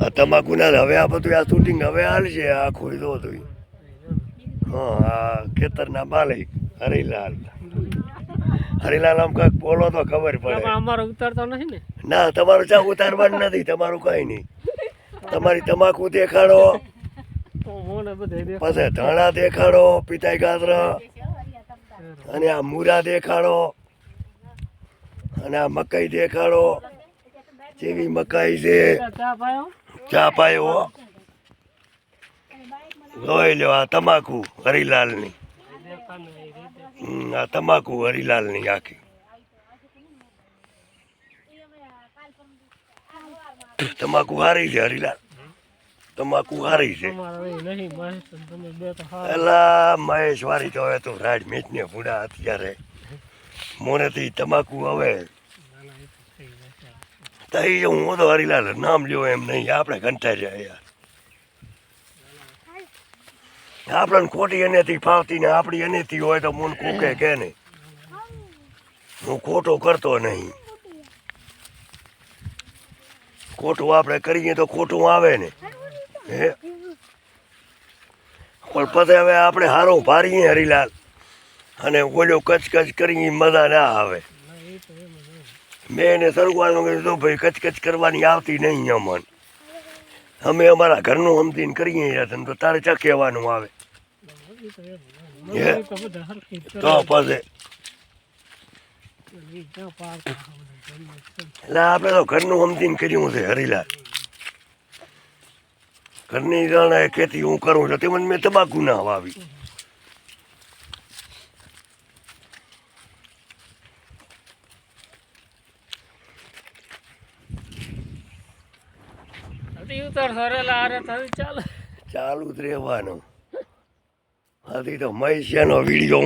આ તમાકુ ના હવે આ બધું આ શૂટિંગ હવે હાલશે આ ખોઈ દો તો હા આ ખેતરના માલિક હરીલાલ. હરીલાલ આમ કાંઈક બોલો તો ખબર પડે. અમારો ઉતારતો નથી ને? ના તમારું ચા ઉતારવાનું નથી તમારું કઈ નહીં. તમારી તમાકુ દેખાડો. પછી ધાણા દેખાડો પિતાઈ ગાજરા અને આ મૂરા દેખાડો અને આ મકાઈ દેખાડો. જેવી મકાઈ છે. ચા પાયો જોઈ લો આ તમાકુ હરિલાલની. આ તમાકુ હરિલાલની આખી. તમાકુ હારી છે હરિલાલ. તમાકુ હારી છે. એલા મહેશ વારી તો હવે તો રાજ મીઠને ફૂડા અત્યારે. મોનેથી તમાકુ હવે તઈ હું તો હરિલાલ નામ લ્યો એમ નહીં. આપણે કંટાઈ જાય યાર. આપણને ખોટી એનેથી ફાવતી ને આપણી એનેથી હોય તો મન કોકે કે નહીં? હું ખોટો કરતો નહીં. ખોટું આપણે કરીએ તો ખોટું આવે ને. હે? પણ પછી હવે આપણે હારો ભારીએ હરિલાલ. અને ઓલો કચકચ કરીએ મજા ના આવે. જ. મેં એને શરૂઆતમાં કીધું ભાઈ, કચકચ કરવાની આવતી નહીં અમને અમે અમારા ઘરનું સમજીને કરીએ યાર તો તારે ચા કહેવાનું આવે તો? મને તો તો. પછી. એટલે આપણે તો ઘરનું સમજીને કર્યું છે હરીલા ઘરની ખેતી હું કરું છું તેમાં મેં તબાકુ ના વાવી ચાલે. જ રહેવાનું. હાથી તો મહેશિયાનો વીડિયો